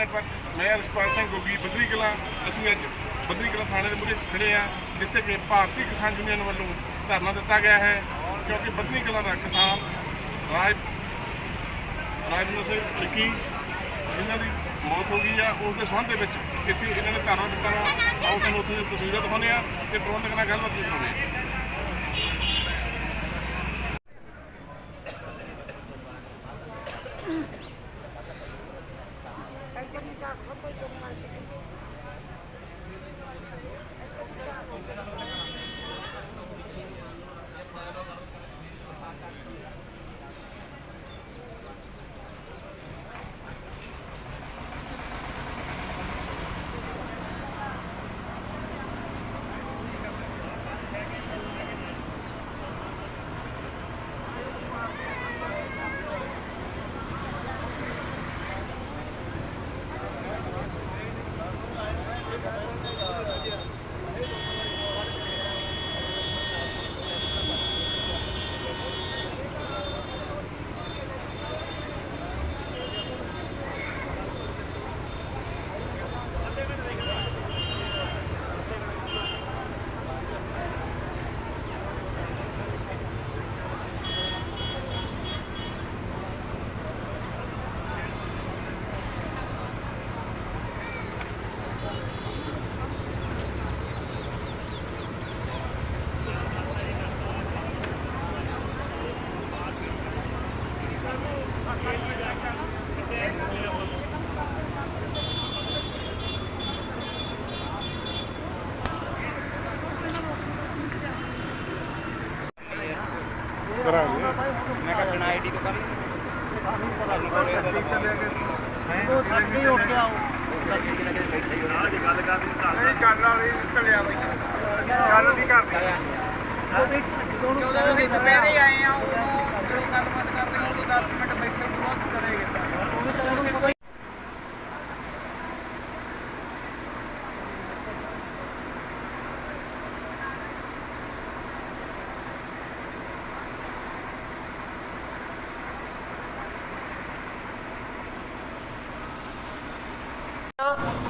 Network, ਮੈਂ ਰਿਸ਼ਪਾਲ ਸਿੰਘ ਗੋਗੀ, ਬੱਦਰੀ ਕਲਾਂ। ਅਸੀਂ ਅੱਜ ਬੱਦਰੀ ਕਲਾਂ ਥਾਣੇ ਦੇ ਮੁਰੇ ਖੜੇ ਆ ਜਿੱਥੇ ਕਿ ਭਾਰਤੀ ਕਿਸਾਨ ਯੂਨੀਅਨ ਵੱਲੋਂ ਧਰਨਾ ਦਿੱਤਾ ਗਿਆ ਹੈ, ਕਿਉਂਕਿ ਬੱਦਰੀ ਕਲਾਂ ਦਾ ਕਿਸਾਨ ਰਾਜ ਰਾਜਿੰਦਰ ਸਿੰਘ ਰਿੱਕੀ ਇਹਨਾਂ ਦੀ ਮੌਤ ਹੋ ਗਈ ਆ, ਉਸ ਦੇ ਸੰਬੰਧ ਦੇ ਵਿੱਚ ਇੱਥੇ ਇਹਨਾਂ ਨੇ ਧਰਨਾ ਦਿੱਤਾ ਵਾ। ਆਓ ਤੁਹਾਨੂੰ ਉੱਥੇ ਦੀਆਂ ਤਸਵੀਰਾਂ ਦਿਖਾਉਂਦੇ ਆ ਤੇ ਪ੍ਰਬੰਧਕ ਨਾਲ ਗੱਲਬਾਤ ਵੀ ਕਰਾਉਂਦੇ ਆ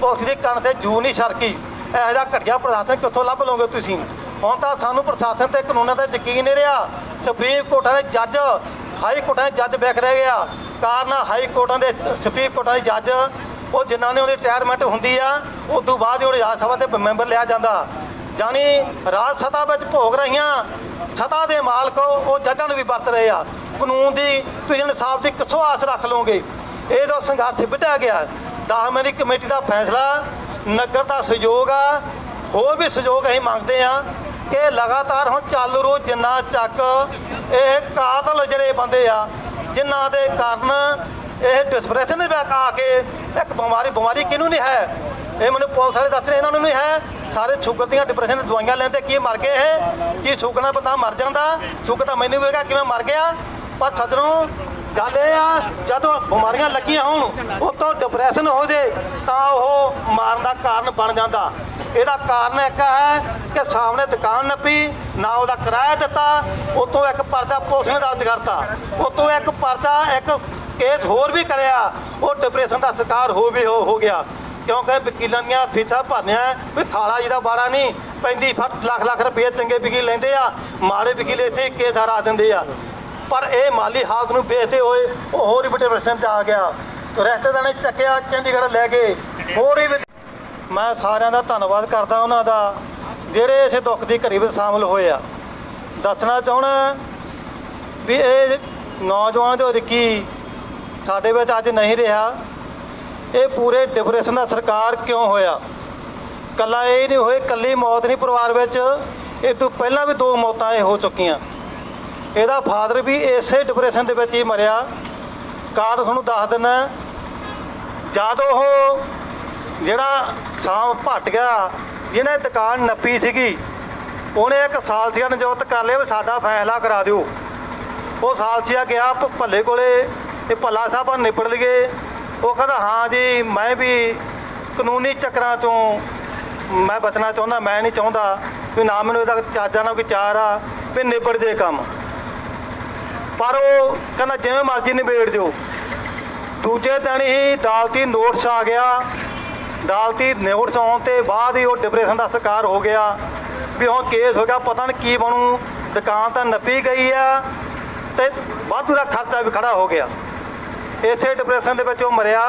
ਪੁਲਿਸ ਦੀ ਕੰਨ ਤੇ ਜੂ ਨਹੀਂ ਛਰਕੀ ਇਹੋ ਜਿਹਾ ਘਟੀਆ ਪ੍ਰਸ਼ਾਸਨ ਕਿੱਥੋਂ ਲੱਭ ਲਓਗੇ ਤੁਸੀਂ? ਹੁਣ ਤਾਂ ਸਾਨੂੰ ਪ੍ਰਸ਼ਾਸਨ ਤੇ ਕਾਨੂੰਨਾਂ ਤੇ ਯਕੀਨ ਨਹੀਂ ਰਿਹਾ। ਸੁਪਰੀਮ ਕੋਰਟਾਂ ਦੇ ਜੱਜ ਹਾਈ ਕੋਰਟਾਂ ਦੇ ਜੱਜ ਵਿਖ ਰਹਿ ਗਿਆ। ਕਾਰਨ ਹਾਈ ਕੋਰਟਾਂ ਦੇ ਸੁਪਰੀਮ ਕੋਰਟਾਂ ਦੇ ਜੱਜ, ਉਹ ਜਿਨ੍ਹਾਂ ਨੇ ਉਹਦੀ ਰਿਟਾਇਰਮੈਂਟ ਹੁੰਦੀ ਆ ਉਸ ਤੋਂ ਬਾਅਦ ਉਹ ਰਾਜ ਸਭਾ ਤੇ ਮੈਂਬਰ ਲਿਆ ਜਾਂਦਾ। ਜਾਨੀ ਰਾਜ ਸਤਾ ਵਿੱਚ ਭੋਗ ਰਹੀਆਂ ਸਤਾ ਦੇ ਮਾਲਕ ਉਹ ਜੱਜਾਂ ਨੂੰ ਵੀ ਵਰਤ ਰਹੇ ਆ। ਕਾਨੂੰਨ ਦੀ ਤੁਸੀਂ ਇਨਸਾਫ ਦੀ ਕਿੱਥੋਂ ਆਸ ਰੱਖ ਲਓਗੇ? ਇਹ ਜੋ ਸੰਘਰਸ਼ ਵਿੱਢਿਆ ਗਿਆ 10 ਮੈਂਬਰੀ ਕਮੇਟੀ ਦਾ ਫੈਸਲਾ, ਨਗਰ ਦਾ ਸਹਿਯੋਗ ਆ, ਹੋਰ ਵੀ ਸਹਿਯੋਗ ਅਸੀਂ ਮੰਗਦੇ ਆ ਕਿ ਲਗਾਤਾਰ ਹੁਣ ਚੱਲ ਰੋ ਜਿੰਨਾ ਚੱਕ ਇਹ ਕਾਤਲ ਜਿਹੜੇ ਬੰਦੇ ਆ ਜਿਨ੍ਹਾਂ ਦੇ ਕਾਰਨ ਇਹ ਡਿਸਪ੍ਰੈਸ਼ਨ ਵਿੱਚ ਆ ਕੇ ਇੱਕ ਬਿਮਾਰੀ ਬਿਮਾਰੀ ਕਿਹਨੂੰ ਨਹੀਂ ਹੈ? ਇਹ ਮੈਨੂੰ ਪੁਲਿਸ ਵਾਲੇ ਦੱਸ ਰਹੇ, ਇਹਨਾਂ ਨੂੰ ਨਹੀਂ ਹੈ। ਸਾਰੇ ਸ਼ੂਗਰ ਦੀਆਂ ਡਿਪਰੈਸ਼ਨ ਦੀਆਂ ਦਵਾਈਆਂ ਲੈਂਦੇ, ਕੀ ਮਰ ਗਏ ਇਹ? ਕੀ ਸ਼ੂਗਰ ਨਾਲ ਬੰਦਾ ਮਰ ਜਾਂਦਾ? ਸ਼ੂਗਰ ਤਾਂ ਮੈਨੂੰ ਹੋਏਗਾ ਕਿਵੇਂ ਮਰ ਗਿਆ? ਪਰ ਸੱਜਣੋਂ ਗੱਲ ਇਹ ਆ, ਜਦੋਂ ਬਿਮਾਰੀਆਂ ਲੱਗੀਆਂ ਹੋਣ, ਉਤੋਂ ਡਿਪਰੈਸ਼ਨ ਹੋ ਜੇ, ਤਾਂ ਉਹ ਮਾਰਨ ਦਾ ਕਾਰਨ ਬਣ ਜਾਂਦਾ। ਇਹਦਾ ਕਾਰਨ ਇੱਕ ਹੈ ਕਿ ਸਾਹਮਣੇ ਦੁਕਾਨ ਨੱਪੀ, ਨਾ ਉਹਦਾ ਕਿਰਾਇਆ ਦਿੱਤਾ, ਉਤੋਂ ਇੱਕ ਪਰਦਾ ਪੁਲਿਸ ਨੇ ਦਰਜ ਕਰਤਾ। ਉਤੋਂ ਇੱਕ ਪਰਦਾ, ਇੱਕ ਕੇਸ ਹੋਰ ਵੀ ਕਰਿਆ, ਉਹ ਡਿਪਰੈਸ਼ਨ ਦਾ ਸ਼ਿਕਾਰ ਹੋ ਵੀ ਹੋ ਗਿਆ। ਕਿਉਂਕਿ ਵਕੀਲਾਂ ਦੀਆਂ ਫੀਸਾਂ ਭਰਨੀਆਂ, ਵੀ ਖਾਲਾ ਜੀ ਦਾ ਬਾਰਾ ਨਹੀਂ, ਪੈਂਦੀ ਫੱਟ ਲੱਖ ਲੱਖ ਰੁਪਏ ਚੰਗੇ ਵਕੀਲ ਲੈਂਦੇ ਆ, ਮਾੜੇ ਵਕੀਲ ਇੱਥੇ ਕੇਸ ਹਰਾ ਦਿੰਦੇ ਆ। ਪਰ ਇਹ ਮਾਲੀ ਹਾਲਤ ਨੂੰ ਵੇਖਦੇ ਹੋਏ ਉਹ ਹੋਰ ਹੀ ਵੱਡੇ ਪ੍ਰਸ਼ਨ 'ਚ ਆ ਗਿਆ। ਰਿਸ਼ਤੇਦਾਰਾਂ ਨੇ ਚੱਕਿਆ, ਚੰਡੀਗੜ੍ਹ ਲੈ ਗਏ। ਹੋਰ ਹੀ ਵੀ- ਮੈਂ ਸਾਰਿਆਂ ਦਾ ਧੰਨਵਾਦ ਕਰਦਾ ਉਹਨਾਂ ਦਾ, ਜਿਹੜੇ ਇਸੇ ਦੁੱਖ ਦੀ ਘੜੀ ਵਿੱਚ ਸ਼ਾਮਲ ਹੋਏ ਆ। ਦੱਸਣਾ ਚਾਹਣਾ ਵੀ ਇਹ ਨੌਜਵਾਨ ਜੋ ਰਿੱਕੀ ਸਾਡੇ ਵਿੱਚ ਅੱਜ ਨਹੀਂ ਰਿਹਾ। ਇਹ ਪੂਰੇ ਡਿਪਰੈਸ਼ਨ ਦਾ ਸਰਕਾਰ ਕਿਉਂ ਹੋਇਆ? ਕੱਲਾ ਇਹ ਨਹੀਂ ਹੋਏ, ਕੱਲੀ ਮੌਤ ਨਹੀਂ, ਪਰਿਵਾਰ ਵਿੱਚ। ਇਹ ਤੋਂ ਪਹਿਲਾਂ ਵੀ ਦੋ ਮੌਤਾਂ ਇਹ ਹੋ ਚੁੱਕੀਆਂ। ਇਹਦਾ ਫਾਦਰ ਵੀ ਇਸੇ ਡਿਪਰੈਸ਼ਨ ਦੇ ਵਿੱਚ ਹੀ ਮਰਿਆ। ਕਾਰਨ ਤੁਹਾਨੂੰ ਦੱਸ ਦਿੰਦਾ ਜਦ ਉਹ ਜਿਹੜਾ ਸ਼ਾਮ ਭੱਟ ਗਿਆ, ਜਿਹਨੇ ਦੁਕਾਨ ਨੱਪੀ ਸੀਗੀ, ਉਹਨੇ ਇੱਕ ਸਾਲਸੀਆ ਨਿਯੁਕਤ ਕਰ ਲਿਆ ਵੀ ਸਾਡਾ ਫੈਸਲਾ ਕਰਾ ਦਿਓ। ਉਹ ਸਾਲਸੀਆ ਗਿਆ ਭੱਲੇ ਕੋਲੇ ਤੇ ਭੱਲਾ ਸਾਹਿਬ ਨਾਲ ਨਿਬੜ ਲਈਏ। ਉਹ ਕਹਿੰਦਾ, ਹਾਂ ਜੀ, ਮੈਂ ਵੀ ਕਾਨੂੰਨੀ ਚੱਕਰਾਂ ਤੋਂ ਮੈਂ ਬਚਣਾ ਚਾਹੁੰਦਾ, ਮੈਂ ਨਹੀਂ ਚਾਹੁੰਦਾ ਵੀ ਨਾ ਮੈਨੂੰ ਇਹਦਾ ਚਾਜਾ ਨਾ ਕੋਈ ਚਾਰ ਆ, ਵੀ ਨਿਬੜ ਜੇ ਕੰਮ। ਪਰ ਉਹ ਕਹਿੰਦਾ ਜਿਵੇਂ ਮਰਜ਼ੀ ਨਿਬੇੜ ਦਿਓ। ਦੂਜੇ ਦਿਨ ਹੀ ਦਾਲਤੀ ਨੋਟਸ ਆ ਗਿਆ। ਦਾਲਤੀ ਨੋਟਸ ਆਉਣ ਤੇ ਬਾਅਦ ਹੀ ਉਹ ਡਿਪਰੈਸ਼ਨ ਦਾ ਸ਼ਿਕਾਰ ਹੋ ਗਿਆ। ਵੀ ਹੁਣ ਕੇਸ ਹੋ ਗਿਆ, ਪਤਾ ਨਹੀਂ ਕੀ ਬਣੂ। ਦੁਕਾਨ ਤਾਂ ਨੱਪੀ ਗਈ ਆ ਤੇ ਵਾਧੂ ਦਾ ਖਰਚਾ ਵੀ ਖੜਾ ਹੋ ਗਿਆ। ਇੱਥੇ ਡਿਪਰੈਸ਼ਨ ਦੇ ਵਿੱਚ ਉਹ ਮਰਿਆ।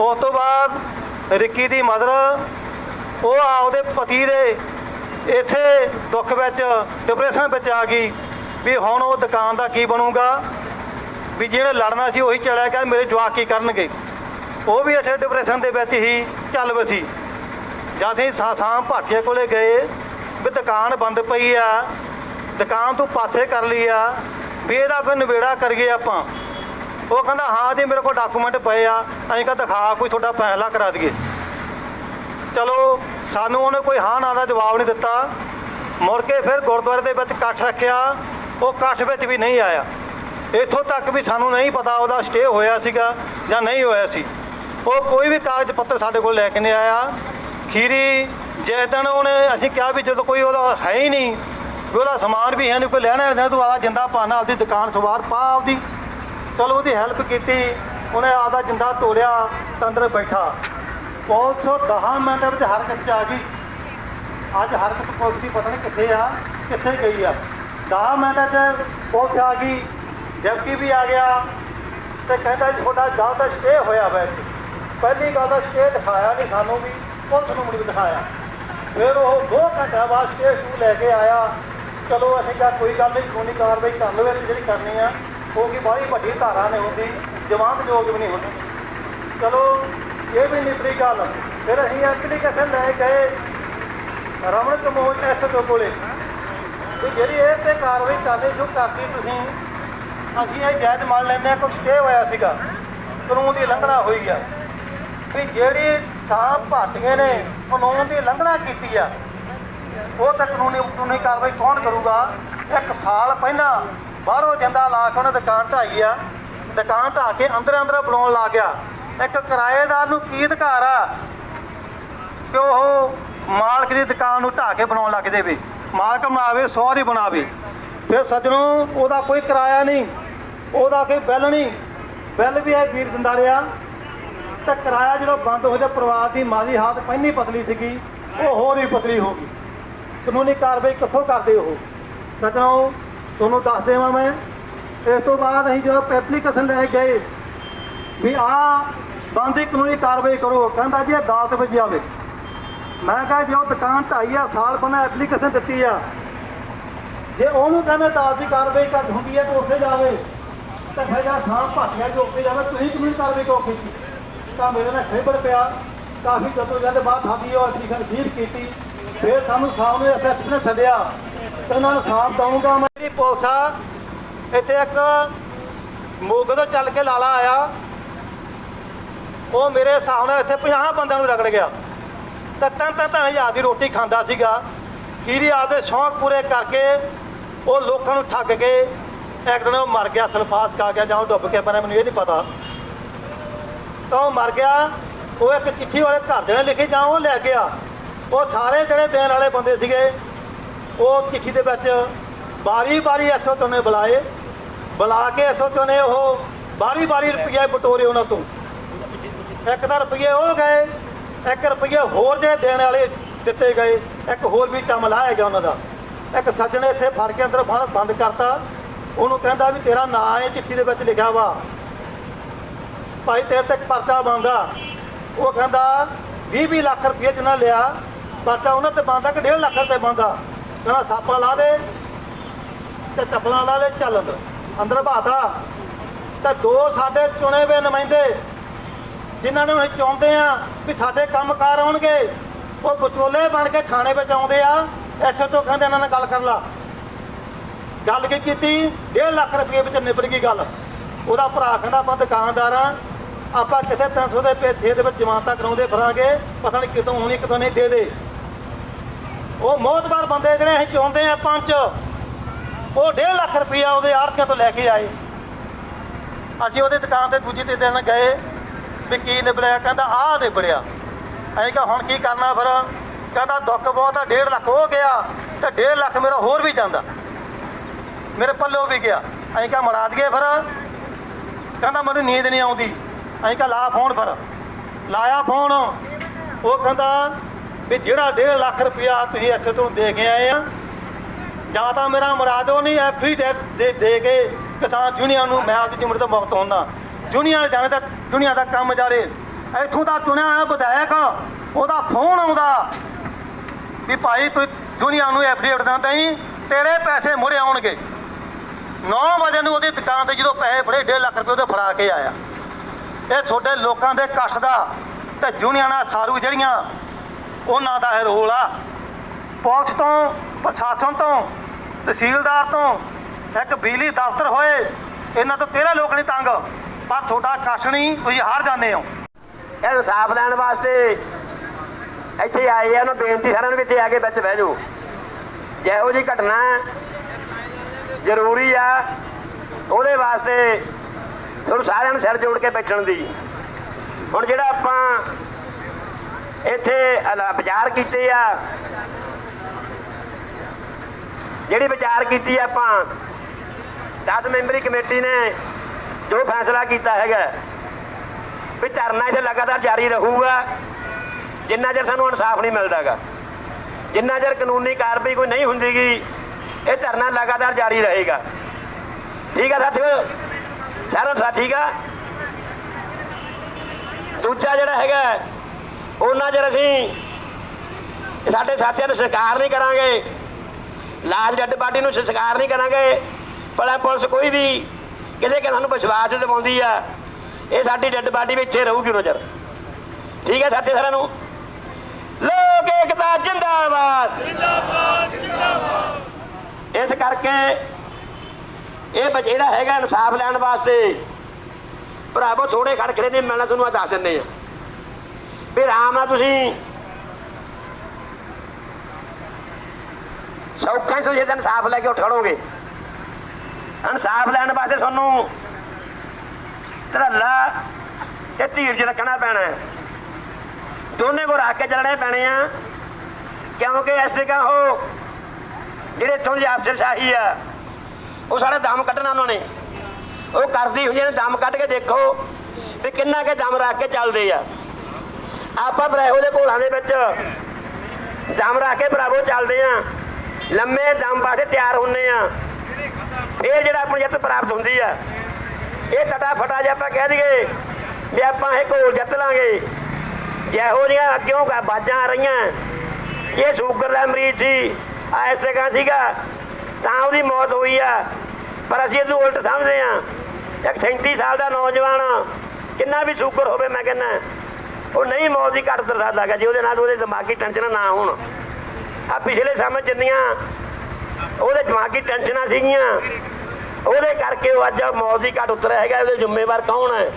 ਉਸ ਤੋਂ ਬਾਅਦ ਰਿੱਕੀ ਦੀ ਮਦਰ, ਉਹ ਆਪਦੇ ਪਤੀ ਦੇ ਇੱਥੇ ਦੁੱਖ ਵਿੱਚ ਡਿਪਰੈਸ਼ਨ ਵਿੱਚ ਆ ਗਈ। ਵੀ ਹੁਣ ਉਹ ਦੁਕਾਨ ਦਾ ਕੀ ਬਣੂਗਾ? ਵੀ ਜਿਹੜੇ ਲੜਨਾ ਸੀ ਉਹੀ ਚੜਿਆ ਗਿਆ, ਮੇਰੇ ਜਵਾਕ ਕੀ ਕਰਨਗੇ? ਉਹ ਵੀ ਇਥੇ ਡਿਪਰੈਸ਼ਨ ਦੇ ਵਿੱਚ ਹੀ ਚੱਲ ਵਸੀ। ਜਦ ਅਸੀਂ ਸਾਸਾਂ ਭਾਟੀਏ ਕੋਲੇ ਗਏ, ਵੀ ਦੁਕਾਨ ਬੰਦ ਪਈ ਆ, ਦੁਕਾਨ ਤੋਂ ਪਾਸੇ ਕਰ ਲਈ ਆ, ਵੀ ਇਹਦਾ ਕੋਈ ਨਿਬੇੜਾ ਕਰੀਏ ਆਪਾਂ। ਉਹ ਕਹਿੰਦਾ, ਹਾਂ ਜੀ, ਮੇਰੇ ਕੋਲ ਡਾਕੂਮੈਂਟ ਪਏ ਆ, ਅਸੀਂ ਕਹਾਂ, ਦਿਖਾ, ਕੋਈ ਤੁਹਾਡਾ ਫੈਸਲਾ ਕਰਾ ਦਈਏ। ਚਲੋ, ਸਾਨੂੰ ਉਹਨੇ ਕੋਈ ਹਾਂ ਨਾ ਦਾ ਜਵਾਬ ਨਹੀਂ ਦਿੱਤਾ। ਮੁੜ ਕੇ ਫਿਰ ਗੁਰਦੁਆਰੇ ਦੇ ਵਿੱਚ ਇਕੱਠ ਰੱਖਿਆ। ਉਹ ਇਕੱਠ ਵਿੱਚ ਵੀ ਨਹੀਂ ਆਇਆ। ਇੱਥੋਂ ਤੱਕ ਵੀ ਸਾਨੂੰ ਨਹੀਂ ਪਤਾ ਉਹਦਾ ਸਟੇ ਹੋਇਆ ਸੀਗਾ ਜਾਂ ਨਹੀਂ ਹੋਇਆ ਸੀ। ਉਹ ਕੋਈ ਵੀ ਕਾਗਜ਼ ਪੱਤਰ ਸਾਡੇ ਕੋਲ ਲੈ ਕੇ ਨਹੀਂ ਆਇਆ। ਖੀਰੀ, ਜਿਸ ਦਿਨ ਉਹਨੇ ਅਸੀਂ ਕਿਹਾ ਵੀ ਜਦੋਂ ਕੋਈ ਉਹਦਾ ਹੈ ਹੀ ਨਹੀਂ ਉਹਦਾ ਸਮਾਨ ਵੀ ਹੈ ਨਹੀਂ, ਕੋਈ ਲੈਣਾ ਦੇਣਾ ਤੂੰ ਆਦਾ ਜਿੰਦਾ ਪਾਣਾ ਆਪਦੀ ਦੁਕਾਨ ਸਵਾਰ ਪਾ ਆਪਦੀ। ਚਲ ਉਹਦੀ ਹੈਲਪ ਕੀਤੀ, ਉਹਨੇ ਆਪਦਾ ਜਿੰਦਾ ਤੋੜਿਆ ਤਾਂ ਅੰਦਰ ਬੈਠਾ। ਪੁਲਿਸ 10 ਮਿੰਟ ਵਿੱਚ ਹਰਕਤ 'ਚ ਆ ਗਈ। ਅੱਜ ਹਰਕਤ ਪੁਲਿਸ ਦੀ ਪਤਾ ਨਹੀਂ ਕਿੱਥੇ ਆ, ਕਿੱਥੇ ਗਈ ਆ। 10 ਮਿੰਟਾਂ 'ਚ ਪੁਲਿਸ ਆ ਗਈ ਜਬਕੀ ਵੀ ਆ ਗਿਆ ਤੇ ਕਹਿੰਦਾ ਤੁਹਾਡਾ ਗੱਲ ਤਾਂ ਸਟੇ ਹੋਇਆ ਵੈਸੇ ਪਹਿਲੀ ਗੱਲ ਤਾਂ ਸਟੇ ਦਿਖਾਇਆ ਨਹੀਂ ਸਾਨੂੰ ਵੀ, ਪੁਲਿਸ ਨੂੰ ਮੁੜੀ ਦਿਖਾਇਆ। ਫਿਰ ਉਹ 2 ਘੰਟਾ ਬਾਅਦ ਸਟੇ ਸ਼ੂ ਲੈ ਕੇ ਆਇਆ। ਚਲੋ ਅਸੀਂ ਕਿਹਾ ਕੋਈ ਗੱਲ ਨਹੀਂ ਕਾਨੂੰਨੀ ਕਾਰਵਾਈ ਕਰ ਲਵੇ ਜਿਹੜੀ ਕਰਨੀ ਆ, ਉਹ ਕੀ ਬਾਹਲੀ ਵੱਡੀ ਧਾਰਾ ਨਹੀਂ ਹੁੰਦੀ ਜਮਾਨਤ ਯੋਗ ਵੀ ਨਹੀਂ ਹੁੰਦੀ ਚਲੋ, ਇਹ ਵੀ ਨਿਪਰੀ ਗੱਲ। ਫਿਰ ਅਸੀਂ ਐਪਲੀਕੇਸ਼ਨ ਲੈ ਗਏ? ਰਮਨ ਕਮੋਜ ਐਸਓ ਕੋਲੇ। ਵੀ ਜਿਹੜੀ ਇਹ ਤੇ ਕਾਰਵਾਈ ਕਰਨੀ ਜੋ ਕਰਦੀ ਤੁਸੀਂ, ਅਸੀਂ ਇਹ ਜਾਇਜ਼ ਮੰਨ ਲੈਂਦੇ ਹਾਂ ਕੁਝ ਸਟੇ ਹੋਇਆ ਸੀਗਾ, ਕਾਨੂੰਨ ਦੀ ਉਲੰਘਣਾ ਹੋਈ ਆ। ਵੀ ਜਿਹੜੀ ਥਾਂ ਭਾਟੀਆਂ ਨੇ ਕਾਨੂੰਨ ਦੀ ਉਲੰਘਣਾ ਕੀਤੀ ਆ, ਉਹ ਤਾਂ ਕਾਨੂੰਨੀ ਕਾਨੂੰਨੀ ਕਾਰਵਾਈ ਕੌਣ ਕਰੂਗਾ? ਇੱਕ ਸਾਲ ਪਹਿਲਾਂ ਬਾਹਰੋਂ ਜਿੰਦਾ ਲਾ ਕੇ ਉਹਨੇ ਦੁਕਾਨ ਢਾਈ ਆ, ਦੁਕਾਨ ਢਾ ਕੇ ਅੰਦਰ ਅੰਦਰ ਬੁਲਾਉਣ ਲੱਗ ਗਿਆ। ਇੱਕ ਕਿਰਾਏਦਾਰ ਨੂੰ ਕੀ ਅਧਿਕਾਰ ਆ ਕਿ ਉਹ ਮਾਲਕ ਦੀ ਦੁਕਾਨ ਨੂੰ ਢਾ ਕੇ ਬਣਾਉਣ ਲੱਗ ਜਾਵੇ? ਮਾਲਕ ਬਣਾਵੇ ਸਹੁਰੀ ਬਣਾਵੇ। ਫਿਰ ਸੱਜਣੋ, ਉਹਦਾ ਕੋਈ ਕਿਰਾਇਆ ਨਹੀਂ, ਉਹਦਾ ਕੋਈ ਬਿੱਲ ਨਹੀਂ। ਬਿੱਲ ਵੀ ਇਹ ਵੀਰ ਦਿੰਦਾ ਰਿਹਾ। ਤੇ ਕਿਰਾਇਆ ਜਦੋਂ ਬੰਦ ਹੋ ਜਾ ਪਰਿਵਾਰ ਦੀ ਮਾਲੀ ਹਾਲਤ ਪਹਿਲੀ ਪਤਲੀ ਸੀਗੀ, ਉਹ ਹੋਰ ਵੀ ਪਤਲੀ ਹੋ ਗਈ। ਕਾਨੂੰਨੀ ਕਾਰਵਾਈ ਕਿੱਥੋਂ ਕਰਦੇ ਉਹ? ਸੱਜਣੋ, ਤੁਹਾਨੂੰ ਦੱਸ ਦੇਵਾਂ ਮੈਂ, ਇਸ ਤੋਂ ਬਾਅਦ ਅਸੀਂ ਜਦੋਂ ਐਪਲੀਕੇਸ਼ਨ ਲੈ ਕੇ ਗਏ, ਵੀ ਆ ਬੰਦੀ ਕਾਨੂੰਨੀ ਕਾਰਵਾਈ ਕਰੋ, ਕਹਿੰਦਾ ਜੀ ਇਹ ਅਦਾਲਤ ਵਿੱਚ ਜਾਵੇ। ਮੈਂ ਕਿਹਾ ਜੇ, ਉਹ ਦੁਕਾਨ ਢਾਈ ਆ ਸਾਲ ਪਹਿਲਾਂ ਐਪਲੀਕੇਸ਼ਨ ਦਿੱਤੀ ਆ। ਜੇ ਉਹਨੂੰ ਕਹਿੰਦੇ ਅਦਾਲਤ ਦੀ ਕਾਰਵਾਈ ਕਰ ਹੁੰਦੀ ਹੈ ਤਾਂ ਉੱਥੇ ਜਾਵੇ, ਤਾਂ ਫਿਰ ਜਿਹੜਾ ਸਾਹ ਭਾਟੀਆਂ ਜੋ ਉੱਥੇ ਜਾਵੇ, ਤੁਸੀਂ ਕਾਨੂੰਨੀ ਕਾਰਵਾਈ ਕਿਉਂ ਕੀਤੀ ਤਾਂ ਮੇਰੇ ਨਾਲ ਖੇਬਰ ਪਿਆ ਕਾਫੀ ਜਦੋਂ ਜਾਂਦੇ ਬਾਅਦ ਸਾਡੀ ਉਹ ਐਪਲੀਕੇਸ਼ਨ ਫੀਲ ਕੀਤੀ, ਫਿਰ ਸਾਨੂੰ ਸਾਹਮਣੇ ਐਸਐਸ ਨੇ ਸੱਦਿਆ, ਤੇ ਉਹਨਾਂ ਨੂੰ ਸਾਫ਼ ਦਊਂਗਾ ਮੈਂ। ਪੁਲਿਸ ਆ, ਇੱਥੇ ਇੱਕ ਮੋਗੇ ਤੋਂ ਚੱਲ ਕੇ ਲਾਲਾ ਆਇਆ। ਉਹ ਮੇਰੇ ਹਿਸਾਬ ਨਾਲ ਇੱਥੇ 50 ਬੰਦਿਆਂ ਨੂੰ ਰਗੜ ਗਿਆ। ਤਾਂ ਤਿੰਨ ਤਿੰਨ ਤਿੰਨ ਹਜ਼ਾਰ ਦੀ ਰੋਟੀ ਖਾਂਦਾ ਸੀਗਾ। ਖੀਰੀ ਆਪਦੇ ਸ਼ੌਂਕ ਪੂਰੇ ਕਰਕੇ ਉਹ ਲੋਕਾਂ ਨੂੰ ਠੱਗ ਕੇ ਇੱਕ ਦਿਨ ਉਹ ਮਰ ਗਿਆ, ਸਲਫਾਸ ਖਾ ਗਿਆ ਜਾਂ ਉਹ ਡੁੱਬ ਕੇ ਮਰਿਆ ਮੈਨੂੰ ਇਹ ਨਹੀਂ ਪਤਾ। ਤਾਂ ਉਹ ਮਰ ਗਿਆ, ਉਹ ਇੱਕ ਚਿੱਠੀ ਵਾਲੇ ਘਰ ਦੇ ਨੇ ਲਿਖੀ ਜਾਂ ਉਹ ਲੈ ਗਿਆ। ਉਹ ਸਾਰੇ ਜਿਹੜੇ ਦੇਣ ਵਾਲੇ ਬੰਦੇ ਸੀਗੇ, ਉਹ ਚਿੱਠੀ ਦੇ ਵਿੱਚ ਬਾਰੀ ਬਾਰੀ ਇੱਥੋਂ ਤੋਂ ਨੇ ਬੁਲਾਏ। ਬੁਲਾ ਕੇ ਇੱਥੋਂ ਤੋਂ ਨੇ ਉਹ ਬਾਰੀ ਬਾਰੀ ਰੁਪਏ ਬਟੋਰੇ ਉਹਨਾਂ ਤੋਂ। ਇੱਕ ਤਾਂ ਰੁਪਏ ਉਹ ਗਏ ਇੱਕ ਰੁਪਏ ਹੋਰ ਜਿਹੜੇ ਦੇਣ ਵਾਲੇ ਦਿੱਤੇ ਗਏ, ਇੱਕ ਹੋਰ ਵੀ ਕੰਮ ਲਾਇਆ ਗਿਆ ਉਹਨਾਂ ਦਾ। ਇੱਕ ਸੱਜਣ ਇੱਥੇ ਫੜ ਕੇ ਅੰਦਰ ਬਾਹਰ ਬੰਦ ਕਰਤਾ। ਉਹਨੂੰ ਕਹਿੰਦਾ ਵੀ ਤੇਰਾ ਨਾਂ ਹੈ ਚਿੱਠੀ ਦੇ ਵਿੱਚ ਲਿਖਿਆ ਵਾ। ਭਾਈ ਤੇਰੇ ਤੇ ਇੱਕ ਪਰਚਾ ਬੰਦਾ ਉਹ ਕਹਿੰਦਾ 20 20 ਲੱਖ ਰੁਪਏ ਜਿੰਨਾ ਲਿਆ, ਪਰਚਾ ਉਹਨਾਂ ਤੇ ਬੰਦਾ ਕਿ 1.5 ਲੱਖ ਰੁਪਏ ਬੰਦਾ ਕਹਿੰਦਾ ਸਾਪਾ ਲਾ ਦੇ ਤੇ ਚੱਪਲਾਂ ਲਾ ਦੇ ਚੱਲ ਅੰਦਰ। ਅੰਦਰ ਬਾਤਾ ਤੇ ਦੋ ਸਾਡੇ ਚੁਣੇ ਹੋਏ ਨੁਮਾਇੰਦੇ, ਜਿਨ੍ਹਾਂ ਨੂੰ ਅਸੀਂ ਚਾਹੁੰਦੇ ਆ ਵੀ ਸਾਡੇ ਕੰਮ ਕਾਰ ਆਉਣਗੇ। ਉਹ ਵਿਚੋਲੇ ਬਣ ਕੇ ਥਾਣੇ ਵਿੱਚ ਆਉਂਦੇ ਆ, ਇੱਥੇ ਤੋਂ ਕਹਿੰਦੇ ਇਹਨਾਂ ਨਾਲ ਗੱਲ ਕਰ ਲਾ। ਗੱਲ ਕੀ ਕੀਤੀ? 1.5 ਲੱਖ ਰੁਪਏ ਵਿੱਚ ਨਿਬੜ ਗਈ ਗੱਲ। ਉਹਦਾ ਭਰਾ ਕਹਿੰਦਾ, ਆਪਾਂ ਦੁਕਾਨਦਾਰ ਆ, ਆਪਾਂ ਕਿਸੇ 300 ਦੇ ਪੇਥੇ ਦੇ ਵਿੱਚ ਜਮਾਨਤਾਂ ਕਰਾਉਂਦੇ ਫਿਰਾਂਗੇ, ਪਤਾ ਨਹੀਂ ਕਿਤੋਂ ਹੋਣੀ, ਕਿਤੋਂ ਨਹੀਂ, ਦੇ ਦੇ। ਉਹ ਮੋਤਬਾਰ ਬੰਦੇ ਜਿਹੜੇ ਅਸੀਂ ਚਾਹੁੰਦੇ ਆ ਪੰਜ, ਉਹ 1.5 ਲੱਖ ਰੁਪਇਆ ਉਹਦੇ ਆੜਤੀਆਂ ਤੋਂ ਲੈ ਕੇ ਆਏ। ਅਸੀਂ ਉਹਦੇ ਦੁਕਾਨ ਤੇ ਦੂਜੀ ਤੇ ਦਿਨ ਗਏ। ਵੀ ਕੀ ਨਿਬੜਿਆ ਕਹਿੰਦਾ, ਆਹ ਨਿਬੜਿਆ। ਅਸੀਂ ਕਿਹਾ, ਹੁਣ ਕੀ ਕਰਨਾ ਫਿਰ? ਕਹਿੰਦਾ, ਦੁੱਖ ਬਹੁਤ ਆ 1.5 ਲੱਖ ਹੋ ਗਿਆ, ਤੇ 1.5 ਲੱਖ ਮੇਰਾ ਹੋਰ ਵੀ ਜਾਂਦਾ। ਮੇਰੇ ਪੱਲੇ ਵੀ ਗਿਆ। ਅਸੀਂ ਕਿਹਾ ਮਰਾ ਦਈਏ ਫਿਰ? ਕਹਿੰਦਾ, ਮੈਨੂੰ ਨੀਂਦ ਨਹੀਂ ਆਉਂਦੀ। ਅਸੀਂ ਕਹ, ਲਾ ਫੋਨ ਫਿਰ। ਲਾਇਆ ਫੋਨ। ਉਹ ਕਹਿੰਦਾ ਵੀ ਜਿਹੜਾ 1.5 ਲੱਖ ਰੁਪਇਆ ਤੁਸੀਂ ਇੱਥੇ ਤੋਂ ਦੇ ਕੇ ਆਏ ਆ, ਜਾਂ ਤਾਂ ਮੇਰਾ ਮੁਰਾਦੋ ਨਹੀਂ, ਐਫੀ ਦੇ ਦੇ ਦੇ ਕੇ ਕਿਸਾਨ ਯੂਨੀਅਨ ਨੂੰ ਮੈਂ ਆਪਦੀ ਜ਼ਿੰਮੇਵਾਰੀ ਤੋਂ ਮੁਕਤ ਹੁੰਦਾ। ਯੂਨੀਅਨ ਜਾਣੇ ਤਾਂ ਦੁਨੀਆ ਦਾ ਕੰਮ ਜਾਰੇ। ਇੱਥੋਂ ਦਾ ਚੁਣਿਆ ਹੋਇਆ ਵਿਧਾਇਕ, ਉਹਦਾ ਫੋਨ ਆਉਂਦਾ ਵੀ ਭਾਈ ਤੂੰ ਦੁਨੀਆ ਨੂੰ ਐਫਡੀਐਫ ਦਾ ਨਹੀਂ ਤੇਰੇ ਪੈਸੇ ਮੁੜੇ ਆਉਣਗੇ। 9 ਵਜੇ ਨੂੰ ਉਹਦੀ ਦੁਕਾਨ ਤੇ ਜਦੋਂ ਪੈਸੇ ਫੜੇ 1.5 ਲੱਖ ਰੁਪਏ ਉਹਦੇ ਫੜਾ ਕੇ ਆਇਆ। ਇਹ ਤੁਹਾਡੇ ਲੋਕਾਂ ਦੇ ਕਸ਼ਟ ਦਾ ਤੇ ਯੂਨੀਅਨਾਂ ਸਾਰੂ ਜਿਹੜੀਆਂ ਉਹਨਾਂ ਦਾ ਇਹ ਰੋਲ ਆ। ਪੁਲਿਸ ਤੋਂ, ਪ੍ਰਸ਼ਾਸਨ ਤੋਂ, ਤਹਿਸੀਲਦਾਰ ਤੋਂ ਇੱਕ ਬਿਜਲੀ ਦਫ਼ਤਰ ਹੋਏ, ਇਹਨਾਂ ਤੋਂ ਤੇਰਾ ਲੋਕ ਨਹੀਂ ਤੰਗ। ਪਰ ਤੁਹਾਡਾ ਕਸ਼ਟ ਨਹੀਂ, ਤੁਸੀਂ ਹਾਰ ਜਾਂਦੇ ਹੋ। ਇਹ ਇਨਸਾਫ ਲੈਣ ਵਾਸਤੇ ਇੱਥੇ ਆਏ ਆ ਉਹਨਾਂ ਬੇਨਤੀ ਸਾਰਿਆਂ ਨੂੰ ਇੱਥੇ ਆ ਕੇ ਵਿੱਚ ਬਹਿ ਜਾਓ। ਜਿਹੋ ਜੀ ਘਟਨਾ ਜ਼ਰੂਰੀ ਆ, ਉਹਦੇ ਵਾਸਤੇ ਤੁਹਾਨੂੰ ਸਾਰਿਆਂ ਨੂੰ ਸਿਰ ਜੋੜ ਕੇ ਬੈਠਣ ਦੀ। ਹੁਣ ਜਿਹੜਾ ਆਪਾਂ ਇੱਥੇ ਵਿਚਾਰ ਕੀਤੇ ਆ, ਜਿਹੜੀ ਵਿਚਾਰ ਕੀਤੀ ਆ ਆਪਾਂ 10 ਮੈਂਬਰੀ ਕਮੇਟੀ ਨੇ ਜੋ ਫੈਸਲਾ ਕੀਤਾ ਹੈਗਾ ਵੀ ਧਰਨਾ ਇੱਥੇ ਲਗਾਤਾਰ ਜਾਰੀ ਰਹੂਗਾ, ਜਿੰਨਾ ਚਿਰ ਸਾਨੂੰ ਇਨਸਾਫ ਨਹੀਂ ਮਿਲਦਾਗਾ, ਜਿੰਨਾ ਚਿਰ ਕਾਨੂੰਨੀ ਕਾਰਵਾਈ ਕੋਈ ਨਹੀਂ ਹੁੰਦੀਗੀ, ਇਹ ਧਰਨਾ ਲਗਾਤਾਰ ਜਾਰੀ ਰਹੇਗਾ। ਠੀਕ ਆ ਸਾਥੀਓ? ਸਾਰਾ ਸਾਥ ਠੀਕ ਆ? ਦੂਜਾ ਜਿਹੜਾ ਹੈਗਾ ਉਹਨਾਂ ਚਿਰ ਅਸੀਂ ਸਾਡੇ ਸਾਥੀਆਂ ਨੂੰ ਸਤਿਕਾਰ ਨਹੀਂ ਕਰਾਂਗੇ, ਲਾਲ ਜੱਟ ਪਾਰਟੀ ਨੂੰ ਸਤਿਕਾਰ ਨਹੀਂ ਕਰਾਂਗੇ, ਭਲਾ ਪੁਲਿਸ ਕੋਈ ਵੀ ਕਿਸੇ ਕਿ ਸਾਨੂੰ ਵਿਸ਼ਵਾਸ ਦਿਵਾਉਂਦੀ ਆ। ਇਹ ਸਾਡੀ ਡੈੱਡ ਬਾਡੀ ਵਿੱਚ ਇੱਥੇ ਰਹੂਗੀ ਨਜ਼ਰ। ਠੀਕ ਹੈ ਸਾਥੀ ਸਾਰਿਆਂ ਨੂੰ? ਲੋਕ ਏਕਤਾ ਜਿੰਦਾਬਾਦ। ਜਿੰਦਾਬਾਦ ਜਿੰਦਾਬਾਦ ਇਸ ਕਰਕੇ ਇਹ ਜਿਹੜਾ ਹੈਗਾ ਇਨਸਾਫ ਲੈਣ ਵਾਸਤੇ। ਭਰਾਵੋ ਥੋੜੇ ਖੜ ਖੜਖੜੇ ਨਹੀਂ ਮਿਲਣਾ ਤੁਹਾਨੂੰ ਆ ਦੱਸ ਦਿੰਦੇ ਆ ਵੀ ਆਰਾਮ ਨਾਲ ਤੁਸੀਂ। ਸੌਖੇ ਹੀ ਤੁਸੀਂ ਇਨਸਾਫ ਲੈ ਕੇ ਉਠੜੋਗੇ ਇਨਸਾਫ ਲੈਣ ਵਾਸਤੇ ਤੁਹਾਨੂੰ ਧੜੱਲਾ ਤੇ ਧੀਰਜ ਰੱਖਣਾ ਪੈਣਾ ਹੈ। ਦੋਨੇ ਕੋ ਰੱਖ ਕੇ ਚੱਲਣੇ ਪੈਣੇ ਆ। ਕਿਉਂਕਿ ਇਸ ਜਗ੍ਹਾ ਉਹ ਜਿਹੜੇ ਇੱਥੋਂ ਦੀ ਅਫਸਰਸ਼ਾਹੀ ਆ, ਉਹ ਸਾਰਾ ਦਮ ਕੱਢਣਾ ਉਹਨਾਂ ਨੇ। ਉਹ ਕਰਦੀ ਹੁੰਦੀ ਨੇ ਦਮ ਕੱਢ ਕੇ ਦੇਖੋ ਵੀ ਕਿੰਨਾ ਕੇ ਦਮ ਰੱਖ ਕੇ ਚੱਲਦੇ ਆ। ਆਪਾਂ ਬਰਾਹੋ ਦੇ ਘੋਲਾਂ ਦੇ ਵਿੱਚ ਦਮ ਰੱਖ ਕੇ ਬਰਾਬੋ ਚੱਲਦੇ ਆ। ਲੰਮੇ ਦਮ ਬਾਟੇ ਤਿਆਰ ਹੁੰਨੇ ਆ। ਫਿਰ ਜਿਹੜਾ ਆਪਣੀ ਜਿੱਤ ਪ੍ਰਾਪਤ ਹੁੰਦੀ ਆ, ਇਹ ਟਟਾ ਫਟਾ ਜੇ ਆਪਾਂ ਕਹਿ ਦਈਏ ਵੀ ਆਪਾਂ ਇਹ ਘੋਲ ਜਿੱਤ ਲਾਂਗੇ। ਜਿਹੋ ਜਿਹੀਆਂ ਅੱਗਿਓਂ ਬਾਜਾਂ ਆ ਰਹੀਆਂ, ਇਹ ਸ਼ੂਗਰ ਦਾ ਮਰੀਜ਼ ਸੀ ਐਸੇ ਕਾ ਸੀਗਾ, ਤਾਂ ਉਹਦੀ ਮੌਤ ਹੋਈ ਆ। ਪਰ ਅਸੀਂ ਇਹਨੂੰ ਉਲਟ ਸਮਝਦੇ ਆ ਇੱਕ 37 ਸਾਲ ਦਾ ਨੌਜਵਾਨ ਕਿੰਨਾ ਵੀ ਸ਼ੂਗਰ ਹੋਵੇ ਮੈਂ ਕਹਿੰਦਾ, ਉਹ ਨਹੀਂ ਮੌਤ ਦੀ ਘੱਟ ਉਤਰ ਸਕਦਾ ਗਾ ਜੇ ਉਹਦੇ ਨਾਲ ਉਹਦੇ ਦਿਮਾਗੀ ਟੈਨਸ਼ਨ ਨਾ ਹੋਣ। ਆ ਪਿਛਲੇ ਸਮੇਂ ਜਿੰਨੀਆਂ ਉਹਦੇ ਦਿਮਾਗੀ ਟੈਨਸ਼ਨਾਂ ਸੀਗੀਆਂ। ਉਹਦੇ ਕਰਕੇ ਉਹ ਅੱਜ ਮੌਤ ਦੀ ਘੱਟ ਉਤਰਿਆ ਹੈਗਾ ਉਹਦੇ ਜ਼ਿੰਮੇਵਾਰ ਕੌਣ ਹੈ?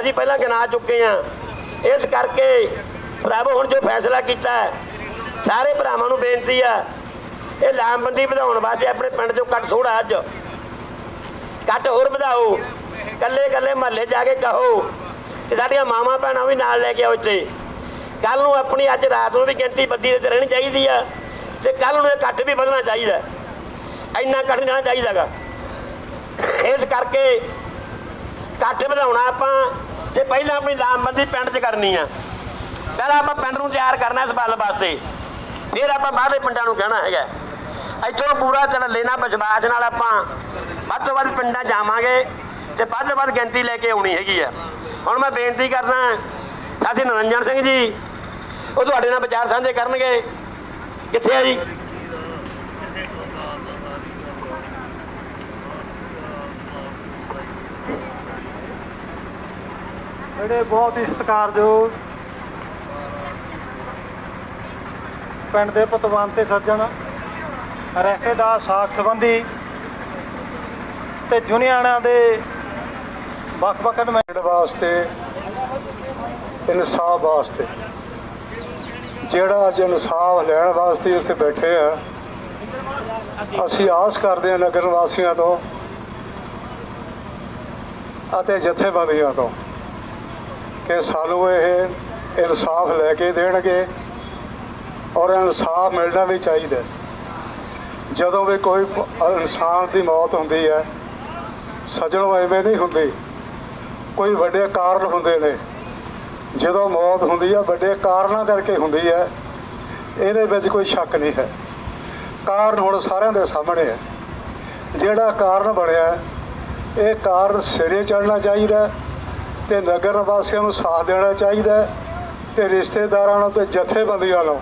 ਅਸੀਂ ਪਹਿਲਾਂ ਗਿਣਾ ਚੁੱਕੇ ਆ ਇਸ ਕਰਕੇ ਪ੍ਰਭ ਹੁਣ ਜੋ ਫੈਸਲਾ ਕੀਤਾ ਸਾਰੇ ਭਰਾਵਾਂ ਨੂੰ ਬੇਨਤੀ ਆ, ਇਹ ਲਾਮਬੰਦੀ ਵਧਾਉਣ ਵਾਸਤੇ ਆਪਣੇ ਪਿੰਡ ਚੋਂ ਕੱਟ ਥੋੜਾ ਅੱਜ। ਕੱਟ ਹੋਰ ਵਧਾਓ। ਕੱਲੇ ਕੱਲੇ ਮਹੱਲੇ ਜਾ ਕੇ ਕਹੋ ਤੇ ਸਾਡੀਆਂ ਮਾਵਾਂ ਭੈਣਾਂ ਵੀ ਨਾਲ ਲੈ ਕੇ ਆਓ ਇੱਥੇ। ਕੱਲ ਨੂੰ ਆਪਣੀ ਅੱਜ ਰਾਤ ਨੂੰ ਵੀ ਗਿਣਤੀ ਬੱਦੀ ਤੇ ਰਹਿਣੀ ਚਾਹੀਦੀ ਆ। ਤੇ ਕੱਲ ਨੂੰ ਇਹ ਕੱਟ ਵੀ ਵਧਣਾ ਚਾਹੀਦਾ ਇੰਨਾ ਕੱਟ ਨਹੀਂ ਜਾਣਾ ਚਾਹੀਦਾਗਾ ਇਸ ਕਰਕੇ ਇਕੱਠ ਵਧਾਉਣਾ ਆਪਾਂ ਤੇ ਪਹਿਲਾਂ ਆਪਣੀ ਲਾਮਬੰਦੀ ਪਿੰਡ 'ਚ ਕਰਨੀ ਆ, ਪਹਿਲਾਂ ਆਪਾਂ ਪਿੰਡ ਨੂੰ ਤਿਆਰ ਕਰਨਾ ਇਸ ਬੱਲ ਵਾਸਤੇ। ਫਿਰ ਆਪਾਂ ਬਾਹਰਲੇ ਪਿੰਡਾਂ ਨੂੰ ਕਹਿਣਾ ਹੈਗਾ। ਇੱਥੋਂ ਪੂਰਾ ਧੜੱਲੇ ਲੈਣਾ ਵਿਸ਼ਵਾਸ ਨਾਲ ਆਪਾਂ ਵੱਧ ਤੋਂ ਵੱਧ ਪਿੰਡਾਂ ਜਾਵਾਂਗੇ ਤੇ ਵੱਧ ਤੋਂ ਵੱਧ ਗਿਣਤੀ ਲੈ ਕੇ ਆਉਣੀ ਹੈਗੀ ਆ। ਹੁਣ ਮੈਂ ਬੇਨਤੀ ਕਰਦਾ ਸਾਥੀ ਨਰਿੰਜਨ ਸਿੰਘ ਜੀ, ਉਹ ਤੁਹਾਡੇ ਨਾਲ ਵਿਚਾਰ ਸਾਂਝੇ ਕਰਨਗੇ। ਕਿੱਥੇ ਆ ਜੀ? ਜਿਹੜੇ ਬਹੁਤ ਹੀ ਸਤਿਕਾਰਯੋਗ ਪਿੰਡ ਦੇ ਪਤਵੰਤ ਤੇ ਸੱਜਣ ਰਹਿਤੇ ਦਾ ਸਾਖ ਸੰਬੰਧੀ ਤੇ ਜੁਨੀਆਣਾ ਦੇ ਵੱਖ-ਵੱਖ ਨੁਮਾਇੰਦੇ ਵਾਸਤੇ, ਇਨਸਾਫ ਵਾਸਤੇ। ਜਿਹੜਾ ਅੱਜ ਇਨਸਾਫ ਲੈਣ ਵਾਸਤੇ ਇੱਥੇ ਬੈਠੇ ਆ, ਅਸੀਂ ਆਸ ਕਰਦੇ ਹਾਂ ਨਗਰ ਵਾਸੀਆਂ ਤੋਂ ਅਤੇ ਜਥੇਬੰਦੀਆਂ ਤੋਂ ਕਿ ਸਾਨੂੰ ਇਹ ਇਨਸਾਫ ਲੈ ਕੇ ਦੇਣਗੇ ਔਰ ਇਨਸਾਫ ਮਿਲਣਾ ਵੀ ਚਾਹੀਦਾ ਜਦੋਂ ਵੀ ਕੋਈ ਇਨਸਾਨ ਦੀ ਮੌਤ ਹੁੰਦੀ ਹੈ, ਸੱਜਣੋ ਐਵੇਂ ਨਹੀਂ ਹੁੰਦੀ, ਕੋਈ ਵੱਡੇ ਕਾਰਨ ਹੁੰਦੇ ਨੇ। ਜਦੋਂ ਮੌਤ ਹੁੰਦੀ ਆ, ਵੱਡੇ ਕਾਰਨਾਂ ਕਰਕੇ ਹੁੰਦੀ ਹੈ ਇਹਦੇ ਵਿੱਚ ਕੋਈ ਸ਼ੱਕ ਨਹੀਂ ਹੈ। ਕਾਰਨ ਹੁਣ ਸਾਰਿਆਂ ਦੇ ਸਾਹਮਣੇ ਹੈ ਜਿਹੜਾ ਕਾਰਨ ਬਣਿਆ, ਇਹ ਕਾਰਨ ਸਿਰੇ ਚੜਨਾ ਚਾਹੀਦਾ ਹੈ ਤੇ ਨਗਰ ਵਾਸੀਆਂ ਨੂੰ ਸਾਥ ਦੇਣਾ ਚਾਹੀਦਾ ਹੈ ਤੇ ਰਿਸ਼ਤੇਦਾਰਾਂ ਨੂੰ ਤੇ ਜਥੇਬੰਦੀਆਂ ਨੂੰ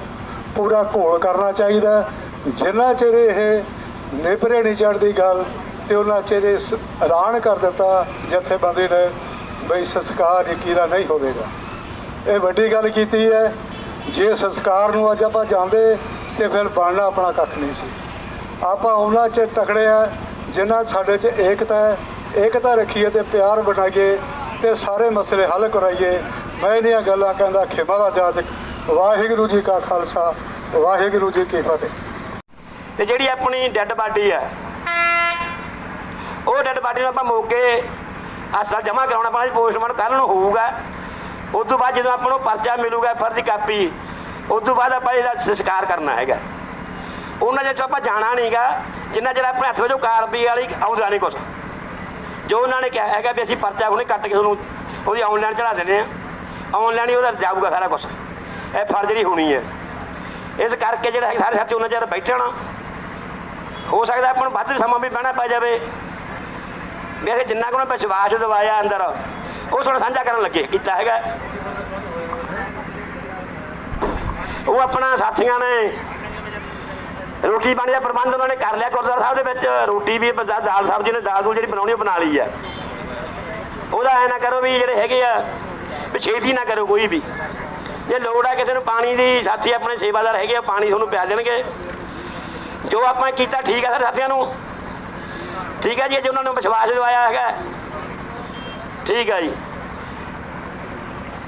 ਪੂਰਾ ਘੋਲ ਕਰਨਾ ਚਾਹੀਦਾ ਹੈ। ਜਿੰਨਾ ਚਿਰ ਇਹ ਨਿਭਰੇ ਨਹੀਂ ਚੜਦੀ ਗੱਲ ਤੇ ਉਹਨਾਂ ਚਿਰ ਐਲਾਨ ਕਰ ਦਿੱਤਾ ਜਥੇਬੰਦੀ ਨੇ ਬਈ ਸੰਸਕਾਰ ਇੱਕੀ ਦਾ ਨਹੀਂ ਹੋਵੇਗਾ। ਇਹ ਵੱਡੀ ਗੱਲ ਕੀਤੀ ਹੈ, ਜੇ ਸੰਸਕਾਰ ਨੂੰ ਅੱਜ ਆਪਾਂ ਜਾਂਦੇ ਤੇ ਫਿਰ ਬਣਨਾ ਆਪਣਾ ਕੱਖ ਨਹੀਂ ਸੀ। ਆਪਾਂ ਉਹਨਾਂ 'ਚ ਤਕੜੇ ਆ, ਜਿਨ੍ਹਾਂ ਸਾਡੇ 'ਚ ਏਕਤਾ ਹੈ, ਏਕਤਾ ਰੱਖੀਏ ਤੇ ਪਿਆਰ ਬਣਾਈਏ ਤੇ ਸਾਰੇ ਮਸਲੇ ਹੱਲ ਕਰਾਈਏ। ਮੈਂ ਇਹਨੀਆਂ ਗੱਲਾਂ ਕਹਿੰਦਾ, ਖਿਮਾ ਦਾ ਜਾਜਕ ਵਾਹਿਗੁਰੂ ਜੀ ਕਾ ਖਾਲਸਾ, ਵਾਹਿਗੁਰੂ ਜੀ ਕੀ ਫਤਿਹ। ਤੇ ਜਿਹੜੀ ਆਪਣੀ ਡੈੱਡ ਬਾਡੀ ਹੈ ਉਹ ਡੈੱਡ ਬਾਡੀ ਨੂੰ ਆਪਾਂ ਮੋਗੇ ਹਸਪਤਾਲ ਜਮ੍ਹਾਂ ਕਰਾਉਣਾ ਪੈਣਾ ਪੋਸਟਮਾਰਟਮ ਕੱਲ ਨੂੰ ਹੋਊਗਾ। ਉਸ ਤੋਂ ਬਾਅਦ ਜਦੋਂ ਆਪਾਂ ਨੂੰ ਪਰਚਾ ਮਿਲੂਗਾ, ਫਰਜ਼ੀ ਕਾਪੀ, ਉਸ ਤੋਂ ਬਾਅਦ ਆਪਾਂ ਇਹਦਾ ਸੰਸਕਾਰ ਕਰਨਾ ਹੈਗਾ। ਉਹਨਾਂ ਜੇ ਆਪਾਂ ਜਾਣਾ ਨਹੀਂਗਾ, ਜਿੰਨਾ ਚਿਰ ਆਪਣੇ ਹੱਥ ਵਿੱਚ ਕਾਰਪੀ ਵਾਲੀ ਆਉਂਦਾ ਨਹੀਂ ਕੁਛ। ਜੋ ਉਹਨਾਂ ਨੇ ਕਿਹਾ ਹੈਗਾ ਵੀ ਅਸੀਂ ਪਰਚਾ ਹੁਣੇ ਕੱਟ ਕੇ ਤੁਹਾਨੂੰ ਉਹਦੀ ਆਨਲਾਈਨ ਚੜਾ ਦਿੰਦੇ ਆ ਆਨਲਾਈਨ ਹੀ ਉਹਦਾ ਜਾਊਗਾ ਸਾਰਾ ਕੁਝ ਇਹ ਫਰਜ਼ ਜਿਹੜੀ ਹੋਣੀ ਹੈ। ਇਸ ਕਰਕੇ ਜਿਹੜਾ ਸਾਰੇ ਸੱਚ ਉਹਨਾਂ ਚਿਰ ਬੈਠਣਾ ਹੋ ਸਕਦਾ ਆਪਾਂ ਨੂੰ ਵੱਧ ਸਮਾਂ ਵੀ ਬਹਿਣਾ ਪੈ ਜਾਵੇ। ਵੀ ਅਸੀਂ ਜਿੰਨਾ ਕੁ ਉਹਨਾਂ ਵਿਸ਼ਵਾਸ ਦਵਾਇਆ ਅੰਦਰ ਉਹ ਸੁਣ, ਸਾਂਝਾ ਕਰਨ ਲੱਗੇ, ਕੀਤਾ ਹੈਗਾ। ਉਹ ਆਪਣਾ ਸਾਥੀਆਂ ਨੇ, ਰੋਟੀ ਪਾਣੀ ਦਾ ਪ੍ਰਬੰਧ ਉਹਨਾਂ ਨੇ ਕਰ ਲਿਆ ਗੁਰਦੁਆਰਾ ਸਾਹਿਬ ਦੇ ਵਿੱਚ। ਰੋਟੀ ਵੀ ਬ- ਦਾਲ ਸਬਜ਼ੀ ਨੇ ਦਾਲ ਦੂਲ ਜਿਹੜੀ ਬਣਾਉਣੀ, ਉਹ ਬਣਾ ਲਈ ਹੈ ਉਹਦਾ ਐ ਨਾ ਕਰੋ ਵੀ ਜਿਹੜੇ ਹੈਗੇ ਆ ਵੀ ਨਾ ਕਰੋ ਕੋਈ ਵੀ। ਜੇ ਲੋੜ ਆ ਕਿਸੇ ਨੂੰ ਪਾਣੀ ਦੀ, ਸਾਥੀ ਆਪਣੇ ਸੇਵਾਦਾਰ ਹੈਗੇ ਆ, ਪਾਣੀ ਤੁਹਾਨੂੰ ਪਿਆ ਦੇਣਗੇ। ਜੋ ਆਪਾਂ ਕੀਤਾ ਠੀਕ ਆ ਸਾਰੇ ਸਾਥੀਆਂ ਨੂੰ। ਠੀਕ ਹੈ ਜੀ ਜੇ ਉਹਨਾਂ ਨੂੰ ਵਿਸ਼ਵਾਸ ਦਿਵਾਇਆ ਹੈਗਾ। ਠੀਕ ਹੈ ਜੀ।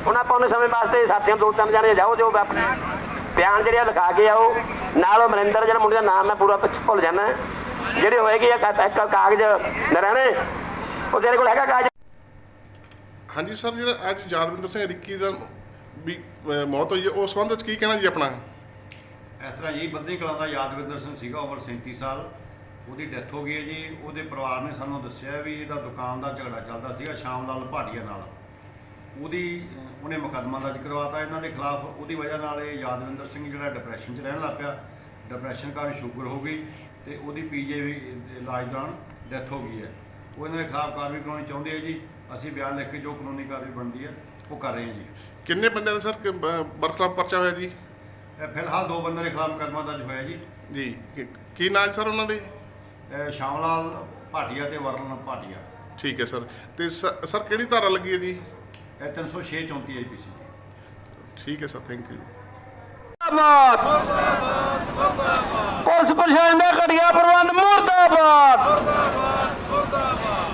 ਹੁਣ ਆਪਾਂ ਉਹਨੇ ਸਮੇਂ ਵਾਸਤੇ ਸਾਥੀਆਂ ਦੋ ਤਿੰਨ ਜਾਣੇ ਜਾਓ ਜੋ ਆਪਣੇ ਬਿਆਨ ਜਿਹੜੇ ਆ ਲਿਖਾ ਕੇ ਆਓ। ਨਾਲ ਉਹ ਮਨਿੰਦਰ ਜਿਹੜਾ ਮੁੰਡੇ ਦਾ ਨਾਮ ਮੈਂ ਪੂਰਾ ਪਿੱਛੇ ਭੁੱਲ ਜਾਣਾ ਜਿਹੜੇ ਹੋਏਗੇ ਇੱਕ ਕਾਗਜ਼ ਨਰਾਣੇ ਉਹ ਤੇਰੇ ਕੋਲ ਹੈਗਾ ਕਾਗਜ਼? ਹਾਂਜੀ ਸਰ ਜਿਹੜਾ ਅੱਜ ਯਾਦਵਿੰਦਰ ਸਿੰਘ ਰਿੱਕੀ ਦਾ ਵੀ ਮੌਤ ਹੋਈ ਹੈ ਉਸ ਸੰਬੰਧ ਵਿੱਚ ਕੀ ਕਹਿਣਾ ਜੀ ਆਪਣਾ? ਇਸ ਤਰ੍ਹਾਂ ਜੀ ਬੱਧੀ ਕਲਾਂ ਦਾ ਯਾਦਵਿੰਦਰ ਸਿੰਘ ਸੀਗਾ ਉਮਰ 37 ਸਾਲ। ਉਹਦੀ ਡੈਥ ਹੋ ਗਈ ਹੈ ਜੀ। ਉਹਦੇ ਪਰਿਵਾਰ ਨੇ ਸਾਨੂੰ ਦੱਸਿਆ ਵੀ ਇਹਦਾ ਦੁਕਾਨ ਦਾ ਝਗੜਾ ਚੱਲਦਾ ਸੀਗਾ ਸ਼ਾਮ ਲਾਲ ਭਾਟੀਆ ਨਾਲ। ਉਹਦੀ ਉਹਨੇ ਮੁਕੱਦਮਾ ਦਰਜ ਕਰਵਾਤਾ। ਇਹਨਾਂ ਦੇ ਖਿਲਾਫ ਉਹਦੀ ਵਜ੍ਹਾ ਨਾਲ ਇਹ ਯਾਦਵਿੰਦਰ ਸਿੰਘ ਜਿਹੜਾ ਡਿਪਰੈਸ਼ਨ 'ਚ ਰਹਿਣ ਲੱਗ ਪਿਆ। ਡਿਪਰੈਸ਼ਨ ਕਾਰਨ ਸ਼ੂਗਰ ਹੋ ਗਈ ਤੇ ਉਹਦੀ ਪੀਜੇ ਵੀ ਇਲਾਜ ਦੌਰਾਨ ਡੈਥ ਹੋ ਗਈ ਹੈ। ਉਹ ਇਹਨਾਂ ਦੇ ਖਿਲਾਫ ਕਾਰਵਾਈ ਕਰਾਉਣੀ ਚਾਹੁੰਦੇ ਆ ਜੀ। ਅਸੀਂ ਬਿਆਨ ਲਿਖ ਕੇ ਜੋ ਕਾਨੂੰਨੀ ਕਾਰਵਾਈ ਬਣਦੀ ਹੈ ਉਹ ਕਰ ਰਹੇ ਹਾਂ ਜੀ। ਕਿੰਨੇ ਬੰਦਿਆਂ ਦਾ ਸਰ? ਬਰਖਲਾਫ ਪਰਚਾ ਹੋਇਆ ਜੀ? ਇਹ ਫਿਲਹਾਲ ਦੋ ਬੰਦੇ ਦੇ ਖਿਲਾਫ ਮੁਕੱਦਮਾ ਦਰਜ ਹੋਇਆ ਜੀ। ਜੀ ਕੀ- ਨਾਂ ਸਰ ਉਹਨਾਂ ਦੇ? ਸ਼ਾਮ ਲਾਲ ਭਾਟੀਆ ਤੇ ਵਰਲਨ ਭਾਟੀਆ। ਠੀਕ ਹੈ ਸਰ। ਤੇ ਸ- ਸਰ ਕਿਹੜੀ ਧਾਰਾ ਲੱਗੀ ਹੈ ਜੀ? ਇਹ 306 34 ਆਈਪੀਸੀ ਜੀ ਠੀਕ ਹੈ ਸਰ ਥੈਂਕ ਯੂ ਪੁਲਿਸ ਪ੍ਰਸ਼ਾਸਨ ਦਾ ਘਟੀਆ ਪ੍ਰਬੰਧ ਮੁਰਦਾਬਾਦ।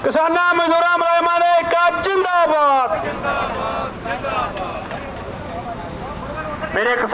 ਕਿਸਾਨਾਂ ਮਜ਼ਦੂਰਾਂ ਮੁਲਾਜ਼ਮਾਂ ਦੇ ਕਾ ਜਿੰਦਾਬਾਦ। ਮੇਰੇ ਕਿਸਾਨ